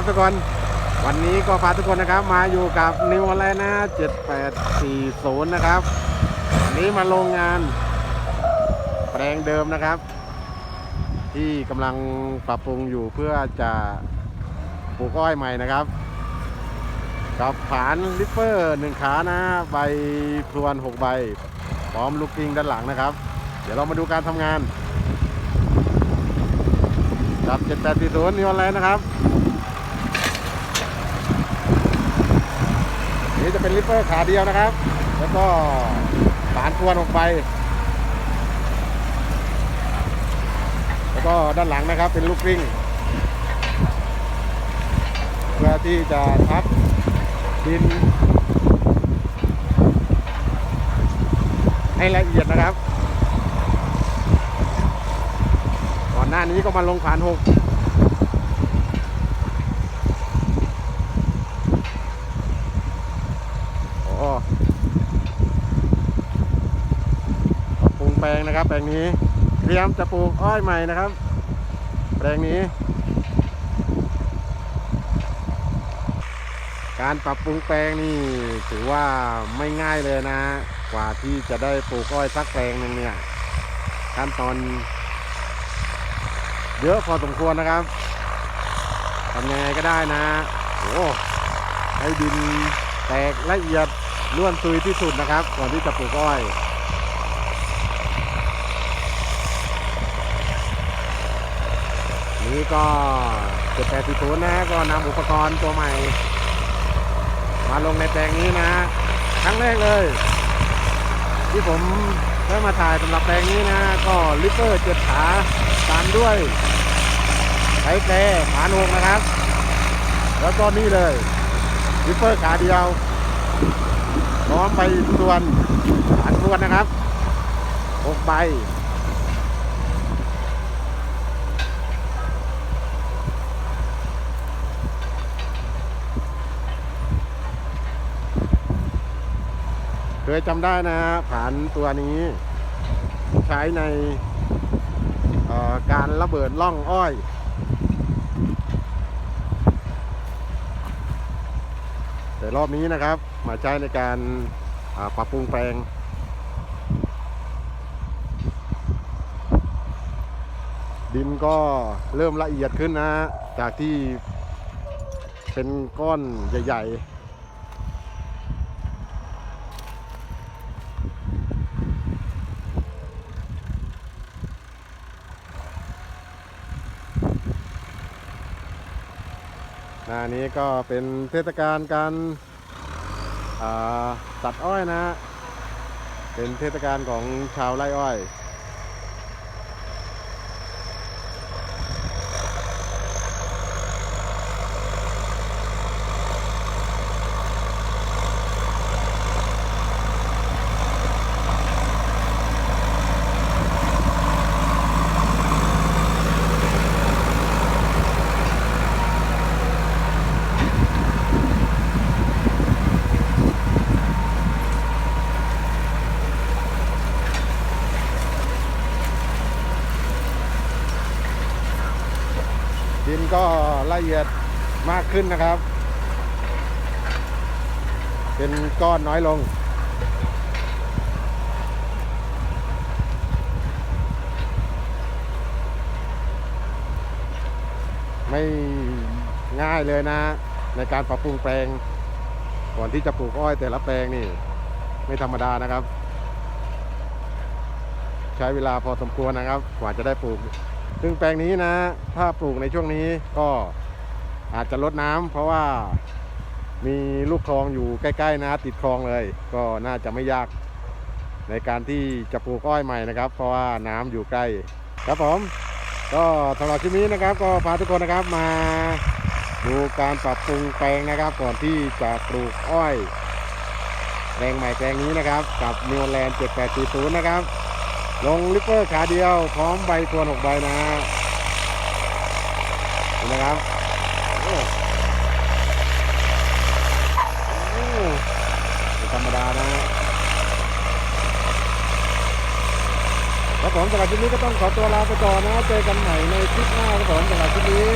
ครับทุกคน วันนี้ก็พาทุกคนนะครับมาอยู่กับนิวอะไรนะ7840 นะครับวันนี้มาโรงงาน แปลงเดิมนะครับ ที่กำลังปรับปรุงอยู่เพื่อจะปลูกอ้อยใหม่นะครับ กับผานลิปเปอร์หนึ่งขานะใบพรวน 6 ใบ พร้อมลูกกิ้งด้านหลังนะครับ เดี๋ยวเรามาดูการทำงานกับ7840นิวอะไรนะครับ นี่จะเป็นลิปเปอร์ขาเดียวนะครับ แล้วก็ฝานทวนออกไป แล้วก็ด้านหลังนะครับเป็นลูกกลิ้งเพื่อที่จะทับดิน ให้ละเอียดนะครับ ก่อนหน้านี้ก็มาลงผานหก โอ้ปรับปรุง แปลงนะครับ แปลงนี้เตรียมจะปลูกอ้อยใหม่นะครับ แปลงนี้ การปรับปรุงแปลงนี่ถือว่าไม่ง่ายเลยนะ กว่าที่จะได้ปลูกอ้อยสักแปลงหนึ่งเนี่ยขั้นตอนเยอะพอสมควรนะครับทำยังไงก็ได้นะโอ้ให้ดินแตกละเอียดล้วนซุยที่สุดนะครับ ก่อนที่จะปลูกอ้อย นี่ก็เจ็ดแปดศูนย์นะก็นำอุปกรณ์ตัวใหม่ มาลงในแปลงนี้นะครั้งแรกเลย ที่ผมได้มาถ่ายสำหรับแปลงนี้นะ ก็ลิเปอร์เจ็ดขาตามด้วยไถแปรผานวงนะครับ แล้วก็นี่เลยลิเปอร์ขาเดียวพร้อมไปส่วนฐานส่วนนะครับหกใบ ยจำได้นะผานตัวนี้ ใช้ในการระเบิดล่องอ้อยแต่รอบนี้นะครับ มาใช้ในการปรับปรุงแปลง ดินก็เริ่มละเอียดขึ้นนะ จากที่เป็นก้อนใหญ่ ๆ นนี้ก็เป็นเทศกาลการตัดอ้อยนะ เป็นเทศกาลของชาวไร่อ้อย นก็ละเอียดมากขึ้นนะครับ เป็นก้อนน้อยลง ไม่ง่ายเลยนะ ในการปรับปรุงแปลง ก่อนที่จะปลูกอ้อยแต่ละแปลงนี่ ไม่ธรรมดานะครับ ใช้เวลาพอสมควรนะครับ กว่าจะได้ปลูก ซึ่งแปลงนี้นะ ถ้าปลูกในช่วงนี้ก็อาจจะลดน้ำเพราะว่ามีลูกคลองอยู่ใกล้ๆนะติดคลองเลย ก็น่าจะไม่ยากในการที่จะปลูกอ้อยใหม่นะครับ เพราะว่าน้ำอยู่ใกล้ ครับผมก็สำหรับคลิปนี้นะครับ ก็พาทุกคนนะครับมาดูการปรับปรุงแปลงนะครับ ก่อนที่จะปลูกอ้อยแปลงใหม่แปลงนี้นะครับ กับนิวแลนด์7840 นะครับ ลงลิปเปอร์ขาเดียวพร้อมใบทวนหกใบนะฮะนไหมครับธรรมดานะครับผมสำหรับคลิปนี้ก็ต้องขอตัวลาไปก่อนนะ เจอกันใหม่ในคลิปหน้าครับผมสำหรับคลิปนี้